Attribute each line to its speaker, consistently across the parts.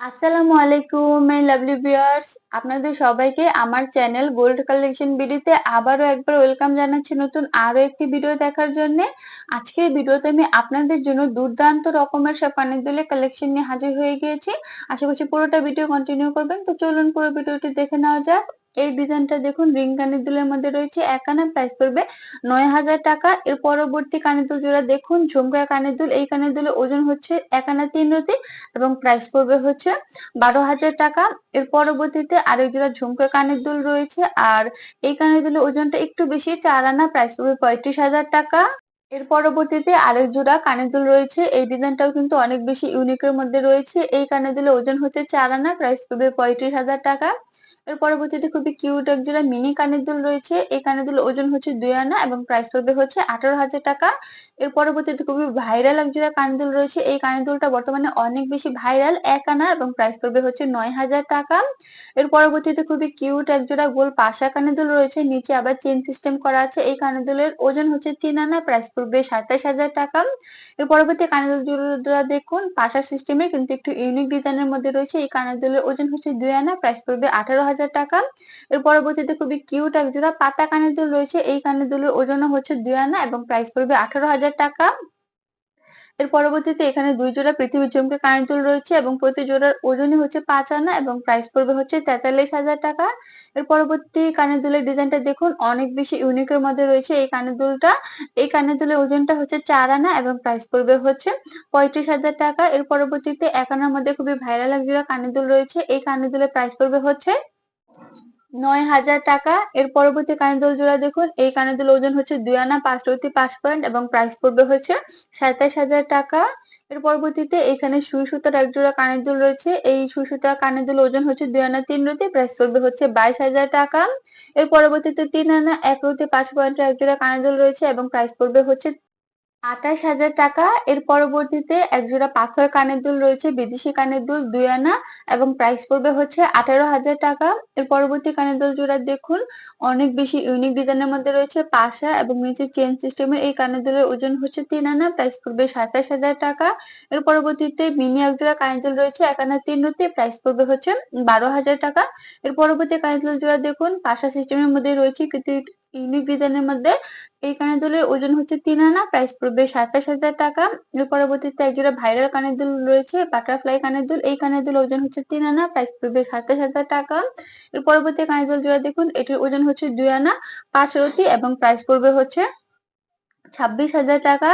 Speaker 1: আসসালামু আলাইকুম my lovely viewers আপনাদের সবাইকে আমার চ্যানেল গোল্ড কালেকশন ভিডিওতে আবারও একবার ওয়েলকাম জানাচ্ছি নতুন আরও একটি ভিডিও দেখার জন্য। আজকের ভিডিওতে আমি আপনাদের জন্য দুর্দান্ত রকমের সব দুলের কালেকশন নিয়ে হাজির হয়ে গিয়েছি। আশা করছি পুরোটা ভিডিও কন্টিনিউ করবেন। তো চলুন পুরো ভিডিওটি দেখে নেওয়া যাক। এই ডিজাইনটা দেখুন, রিং কানের দুলের মধ্যে রয়েছে এক আনা প্রাইস পড়বে নয় হাজার টাকা। এর পরবর্তী কানের দুল জোড়া দেখুন, ঝুমকা কানের দুল, এই কানের দুলের ওজন হচ্ছে এক আনা তিন রতি এবং প্রাইস পড়বে হচ্ছে বারো হাজার টাকা। এর পরবর্তীতে আরেক জোড়া ঝুমকা কানের দুল রয়েছে আর এই কানের দুলের ওজনটা একটু বেশি, চার আনা প্রাইস পড়বে পঁয়ত্রিশ হাজার টাকা। এর পরবর্তীতে আরেক জোড়া কানের দুল রয়েছে, এই ডিজাইনটাও কিন্তু অনেক বেশি ইউনিকের মধ্যে রয়েছে। এই কানের দুলের ওজন হচ্ছে চার আনা প্রাইস পড়বে পঁয়ত্রিশ হাজার টাকা। এর পরবর্তীতে খুবই কিউট এক জোড়া মিনি কানের দুল রয়েছে। এই কানের দুল ওজন হচ্ছে দুই আনা এবং প্রাইস পড়বে হচ্ছে আঠারো হাজার টাকা। এর পরবর্তীতে খুবই ভাইরাল এক জোড়া কানের দুল রয়েছে। এই কানের দুলটা বর্তমানে অনেক বেশি ভাইরাল এক আনা এবং প্রাইস পড়বে হচ্ছে নয় হাজার টাকা। এর পরবর্তীতে খুবই কিউট এক জোড়া গোল পাশা কানের দুল রয়েছে। নিচে আবার চেন সিস্টেম করা আছে। এই কানের দুলের ওজন হচ্ছে তিন আনা প্রাইস পড়বে সাতাশ হাজার টাকা। এর পরবর্তী কানের দুল জোড়া দেখুন পাশা সিস্টেমের কিন্তু একটু ইউনিক ডিজাইনের মধ্যে রয়েছে। এই কানের দুলের ওজন হচ্ছে দুই আনা প্রাইস পড়বে আঠারো হাজার টাকা। এর পরবর্তীতে খুবই কিউট এক জোড়া পাতা কানের দুল রয়েছে। এই কানের দুলের ওজন হচ্ছে দুই আনা এবং প্রাইস পড়বে আঠারো হাজার টাকা। এর পরবর্তীতে এখানে দুই জোড়া পৃথিবী চমকে কানের দুল রয়েছে এবং প্রতি জোড়ার ওজনই হচ্ছে পাঁচ আনা এবং প্রাইস পড়বে হচ্ছে তেতাল্লিশ হাজার টাকা। এর পরবর্তী কানের দুলের ডিজাইনটা দেখুন, অনেক বেশি ইউনিকের মধ্যে রয়েছে এই কানের দুলটা এই কানের দুলের ওজনটা হচ্ছে চার আনা এবং প্রাইস পড়বে হচ্ছে পঁয়ত্রিশ হাজার টাকা। এর পরবর্তীতে এক আনার মধ্যে খুবই ভাইরাল এক জোড়া কানের দুল রয়েছে। এই কানের দুলের প্রাইস পড়বে হচ্ছে নয় হাজার টাকা। এর পরবর্তী কানের জোড়া দেখুন। এই কানের দুল ওজন হচ্ছে দুই আনা, পাঁচ রতি, পাঁচ পয়েন্ট এবং প্রাইস পড়বে হচ্ছে সাতাশ হাজার টাকা। এর পরবর্তীতে এখানে সুই সুতার এক জোড়া কানের দুল রয়েছে। এই সুই সুতার কানের দুল ওজন হচ্ছে দুই আনা, তিন রতি প্রাইস পড়বে হচ্ছে বাইশ হাজার টাকা। এর পরবর্তীতে তিন আনা, এক রতি, পাঁচ পয়েন্টের এক জোড়া কানের দুল রয়েছে এবং প্রাইস পড়বে হচ্ছে আঠাশ হাজার টাকা। এর পরবর্তীতে একজোড়া পাথর কানের দুল রয়েছে, বিদেশি কানের দুল দুই আনা এবং প্রাইস পড়বে হচ্ছে আঠারো হাজার টাকা। এর পরবর্তী কানের দুল জোড়া দেখুন, অনেক বেশি ইউনিক ডিজাইনের মধ্যে রয়েছে পাশা এবং নিচে চেন সিস্টেমের এই কানের দুলের ওজন হচ্ছে তিন আনা প্রাইস পড়বে সাতাশ হাজার টাকা। এর পরবর্তীতে মিনি একজোড়া কানের দুল রয়েছে এক আনা তিন রুটি প্রাইস পড়বে হচ্ছে বারো হাজার টাকা। এর পরবর্তী কানের দুল জোড়া দেখুন, পাশা সিস্টেমের মধ্যে রয়েছে ইউনিক ডিজাইনের মধ্যে এই কানের দুলের ওজন হচ্ছে তিন আনা প্রাইস পড়বে সাতাশ হাজার টাকা। এর পরবর্তীতে একজোড়া ভাইরাল কানের দুল রয়েছে বাটারফ্লাই কানের দুল। এই কানের দুল ওজন হচ্ছে তিন আনা প্রাইস পড়বে সাতাশ হাজার টাকা। এর পরবর্তী কানের দুল জোড়া দেখুন, এটির ওজন হচ্ছে দুই আনা, পাঁচ রতি এবং প্রাইস পড়বে হচ্ছে ছাব্বিশ হাজার টাকা।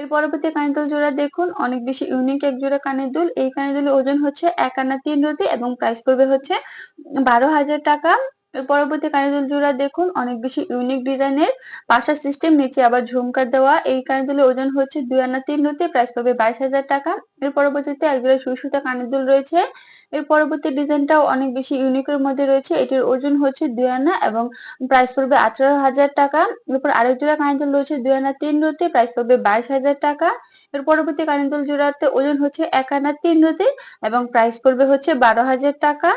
Speaker 1: এর পরবর্তী কানের দুল জোড়া দেখুন, অনেক বেশি ইউনিক এক জোড়া কানের দুল। এই কানের দুলের ওজন হচ্ছে এক আনা, তিন রতি এবং প্রাইস পড়বে হচ্ছে বারো হাজার টাকা। এর পরবর্তী কানের জোড়া দেখুন, অনেক বেশি ইউনিক ডিজাইনের পাশা সিস্টেম নিচে আবার ঝুমকা দেওয়া। এই কানের ওজন হচ্ছে দুই আনা তিন রুতে প্রাইস পাবে বাইশ হাজার টাকা। এর পরবর্তীতে একজোড়া সুই সুতা কানের রয়েছে। এর পরবর্তী ডিজাইনটাও অনেক বেশি ইউনিকের মধ্যে রয়েছে। এটির ওজন হচ্ছে দুই আনা এবং প্রাইস পড়বে আঠারো হাজার টাকা। এরপর আরেক জোড়া কানের রয়েছে দুই আনা তিন রুতে প্রাইস পড়বে বাইশ হাজার টাকা। এর পরবর্তী কানের জোড়াতে ওজন হচ্ছে এক আনা তিন রুতে এবং প্রাইস পড়বে হচ্ছে বারো হাজার টাকা।